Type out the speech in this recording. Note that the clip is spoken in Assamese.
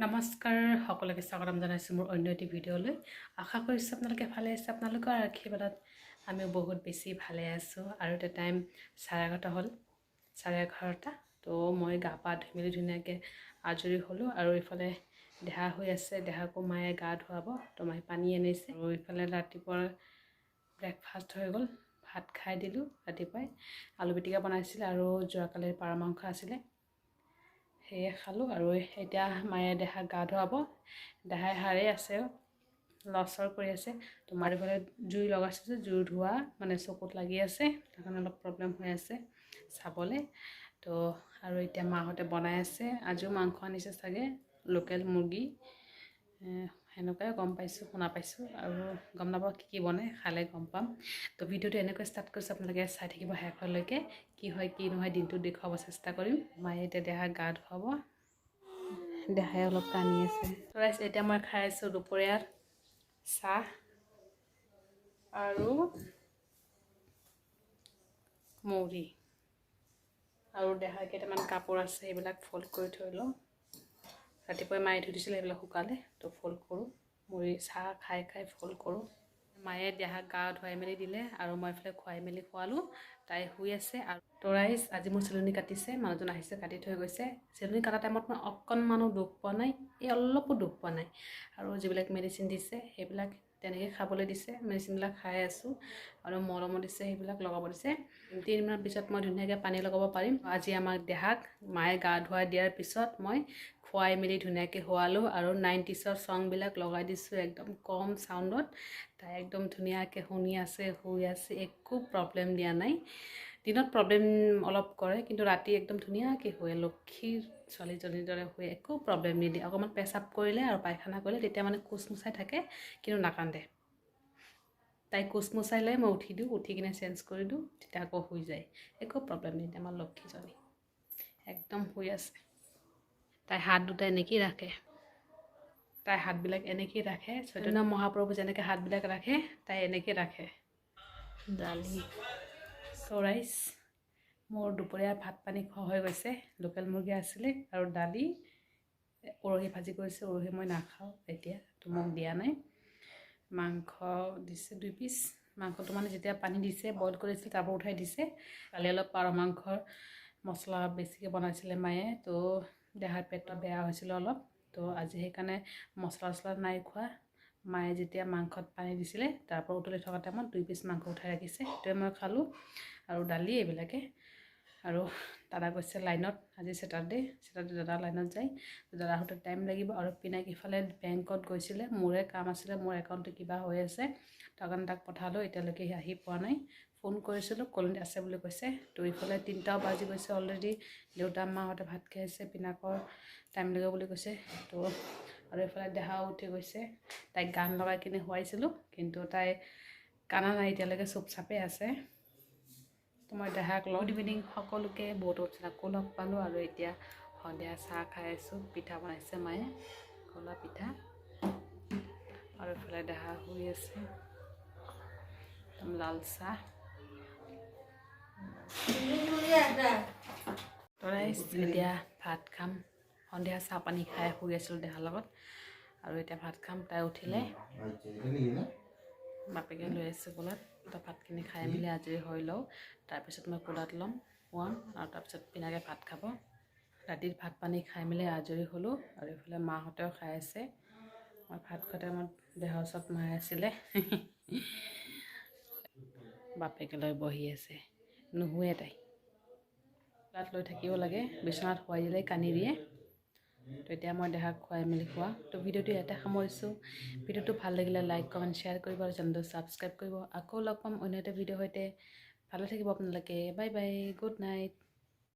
নমস্কাৰ সকলোকে স্বাগতম জনাইছোঁ মোৰ অন্য এটি ভিডিঅ'লৈ। আশা কৰিছোঁ আপোনালোকে ভালে আছে। আপোনালোকৰ আশীৰ্বাদত আমিও বহুত বেছি ভালে আছোঁ। আৰু এতিয়া টাইম চাৰে এঘাৰটা হ'ল। চাৰে এঘাৰটা। তো মই গা পা ধুই মেলি ধুনীয়াকৈ আজৰি হ'লোঁ আৰু ইফালে দেহা হৈ আছে। দেহাকো মায়ে গা ধুৱাব তো মায়ে পানী আনিছে। আৰু ইফালে ৰাতিপুৱাৰ ব্ৰেকফাষ্ট হৈ গ'ল। ভাত খাই দিলোঁ ৰাতিপুৱাই। আলু পিটিকা বনাইছিলে আৰু যোৱাকালিৰ পাৰ মাংস আছিলে। সেয়ে খালোঁ আৰু এতিয়া মায়ে দেহাক গা ধুৱাব। দেহাই হাৰেই আছে, লৰচৰ কৰি আছে। তোমাৰ ইফালে জুই লগাইছে যে, জুই ধোৱা মানে চকুত লাগি আছে। সেইকাৰণে কাৰণে অলপ প্ৰব্লেম হৈ আছে চাবলৈ। তো আৰু এতিয়া মাহঁতে বনাই আছে। আজিও মাংস আনিছে চাগে, লোকেল মুৰ্গী। সেনেকুৱাই গম পাইছোঁ শুনা পাইছোঁ আৰু গম নাপাওঁ কি কি বনাই খালে গম পাম। তো ভিডিঅ'টো এনেকৈ ষ্টাৰ্ট কৰিছোঁ আপোনালোকে চাই থাকিব শেষলৈকে কি হয় কি নহয় দিনটো দেখুৱাব চেষ্টা কৰিম। মায়ে এতিয়া দেহাক গা ধুৱাব দেহাই অলপ টানি আছে। ৰাইজ এতিয়া মই খাই আছোঁ দুপৰীয়াৰ চাহ আৰু মুড়ি। আৰু দেহাৰ কেইটামান কাপোৰ আছে সেইবিলাক ফল্ড কৰি থৈ লওঁ। ৰাতিপুৱাই মায়ে ধুই দিছিলে সেইবিলাক শুকালে তো ফল্ড কৰোঁ। মুড়ি চাহ খাই খাই ফল্ড কৰোঁ। মায়ে দেহাক গা ধুৱাই মেলি দিলে আৰু মই এইফালে খুৱাই মেলি খোৱালোঁ। তাই শুই আছে আৰু তৰাইজ আজি মোৰ চিলনি কাটিছে মানুহজন আহিছে কাটি থৈ গৈছে। চিলনি কটা টাইমত মই অকণমানো দুখ পোৱা নাই এই অলপো দুখ পোৱা নাই। আৰু যিবিলাক মেডিচিন দিছে সেইবিলাক তেনেকৈ খাবলৈ দিছে মেডিচিনবিলাক খাই আছোঁ। আৰু মলমো দিছে সেইবিলাক লগাব দিছে। তিনিমানৰ পিছত মই ধুনীয়াকৈ পানী লগাব পাৰিম। আজি আমাক দেহাক মায়ে গা ধুৱাই দিয়াৰ পিছত মই খুৱাই মেলি ধুনীয়াকৈ শোৱালোঁ আৰু নাইণ্টিছৰ ছংবিলাক লগাই দিছোঁ একদম কম চাউণ্ডত। তাই একদম ধুনীয়াকৈ শুনি আছে শুই আছে একো প্ৰব্লেম দিয়া নাই। দিনত প্ৰব্লেম অলপ কৰে কিন্তু ৰাতি একদম ধুনীয়াকৈ শুৱে লক্ষীৰ ছোৱালীজনীৰ দৰে শুৱে একো প্ৰব্লেম নিদিয়ে। অকণমান পেচাব কৰিলে আৰু পায়খানা কৰিলে তেতিয়া মানে কোচমোচাই থাকে কিন্তু নাকান্দে। তাই কোচমোচাই লৈ মই উঠি দিওঁ উঠি কিনে চেঞ্জ কৰি দিওঁ তেতিয়া আকৌ শুই যায়। একো প্ৰব্লেম নিদিয়ে আমাৰ লক্ষীজনী। একদম শুই আছে। তাই হাত দুটা এনেকেই ৰাখে। তাই হাতবিলাক এনেকেই ৰাখে। চৈতন্য মহাপ্ৰভু যেনেকৈ হাতবিলাক ৰাখে তাই এনেকৈ ৰাখে। দালি। ৰাইচ মোৰ দুপৰীয়া ভাত পানী খোৱা হৈ গৈছে লোকেল মুৰ্গী আছিলে আৰু দালি উৰহি ভাজি কৰিছে উৰহি মই নাখাওঁ এতিয়া তো মোক দিয়া নাই। মাংস দিছে দুই পিচ মাংসটো মানে যেতিয়া পানী দিছে বইল কৰিছিল তাৰপৰা উঠাই দিছে কালি অলপ পাৰ মাংসৰ মছলা বেছিকৈ বনাইছিলে মায়ে তো দেহাৰ পেটটো বেয়া হৈছিলে অলপ তো আজি সেইকাৰণে মছলা চছলা নাই খোৱা। মায়ে যেতিয়া মাংসত পানী দিছিলে তাৰপৰা উতলি থকা টাইমত দুই পিচ মাংস উঠাই ৰাখিছে। সেইটোৱে মই খালোঁ আৰু দালি এইবিলাকে। আৰু দাদা গৈছে লাইনত আজি ছেটাৰডে ছেটাৰডে দাদা লাইনত যায়। দাদাহঁতে টাইম লাগিব আৰু পিনাক ইফালে বেংকত গৈছিলে। মোৰে কাম আছিলে মোৰ একাউণ্টটো কিবা হৈ আছে। তাৰ কাৰণে তাক পঠালোঁ এতিয়ালৈকে সি আহি পোৱা নাই। ফোন কৰিছিলোঁ কলনীত আছে বুলি কৈছে। তো ইফালে তিনিটাও বাজি গৈছে অলৰেডি দেউতা মাহঁতে ভাত খাইছে পিনাকৰ টাইম লাগিব বুলি কৈছে। তো আৰু এইফালে দেহাও উঠি গৈছে। তাইক গান লগাই কিনে শুৱাইছিলোঁ কিন্তু তাই কানা নাই এতিয়ালৈকে চুপ চাপে আছে। তো মই দেহাক লগ ইভিনিং সকলোকে বহুত আকৌ লগ পালোঁ আৰু এতিয়া সন্ধিয়া চাহ খাই আছোঁ পিঠা বনাইছে মায়ে কলা পিঠা। আৰু এইফালে দেহা শুই আছে। লাল চাহ। তৰাই এতিয়া ভাত খাম। সন্ধিয়া চাহ পানী খাই শুই আছিলোঁ দেহাৰ লগত। আৰু এতিয়া ভাত খাম, তাই উঠিলে। বাপেকে লৈ আছে কোলাত। তাৰ ভাতখিনি খাই মেলি আজৰি হৈ লওঁ। তাৰপিছত মই কোলাত ল'ম, শুৱাম। আৰু তাৰপিছত পিনাকে ভাত খাব। ৰাতিত ভাত পানী খাই মেলি আজৰি হ'লোঁ। আৰু এইফালে মাহঁতেও খাই আছে। মই ভাত খোৱা টাইমত দেহৰ ওচৰত মায়ে আছিলে। বাপেকে লৈ বহি আছে। নুশুৱে তাই। কোলাত লৈ থাকিব লাগে। বিচনাত শুৱাই দিলে কান্দি দিয়ে তো এতিয়া মই দেহাক খুৱাই মেলি খোৱা। তো ভিডিঅ'টো ইয়াতে সামৰিছোঁ। ভিডিঅ'টো ভালো লাগিলে লাইক কমেণ্ট শ্বেয়াৰ কৰিব আৰু চেনেলটো ছাবস্ক্ৰাইব কৰিব। আকৌ লগ পাম অন্য এটা ভিডিঅ'ৰ সৈতে। ভালে থাকিব আপোনালোকে। Bye bye good night